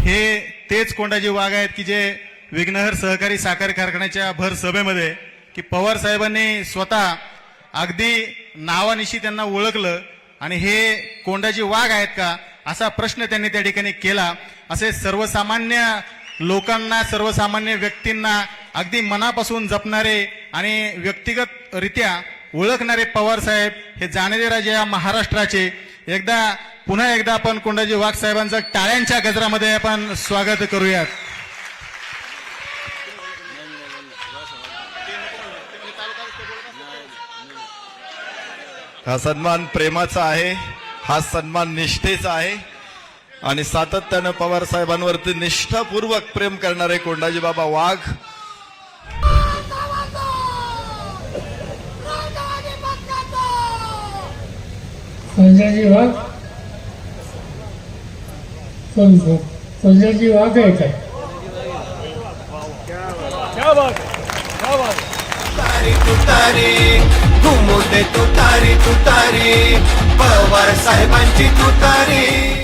हे तेच कोंडाजी वाघ आहेत की जे विघ्नहर सहकारी साखर कारखान्याच्या भर सभेमध्ये की पवार साहेबांनी स्वतः अगदी नावानिशी त्यांना ओळखलं आणि हे कोंडाजी वाघ आहेत का असा प्रश्न त्यांनी त्या ठिकाणी केला. असे सर्वसामान्य लोकांना सर्वसामान्य व्यक्तींना अगदी मनापासून जपणारे आणि व्यक्तिगतरित्या ओळखणारे पवार साहेब हे जाणेदे राजे या महाराष्ट्राचे. एकदा पुन्हा एकदा आपण कोंडाजी वाघ साहेबांचं टाळ्यांच्या गजरामध्ये आपण स्वागत करूयात. हा सन्मान प्रेमाचा आहे हा सन्मान निष्ठेचा आहे आणि सातत्यानं पवार साहेबांवरती निष्ठापूर्वक प्रेम करणारे कोंडाजी बाबा वाघ. संजयजी वाघ कोण कोण वाघ आहे. काय तुतारी तुतारी घुमू दे तुतारी तुतारी पवार साहेबांची तुतारी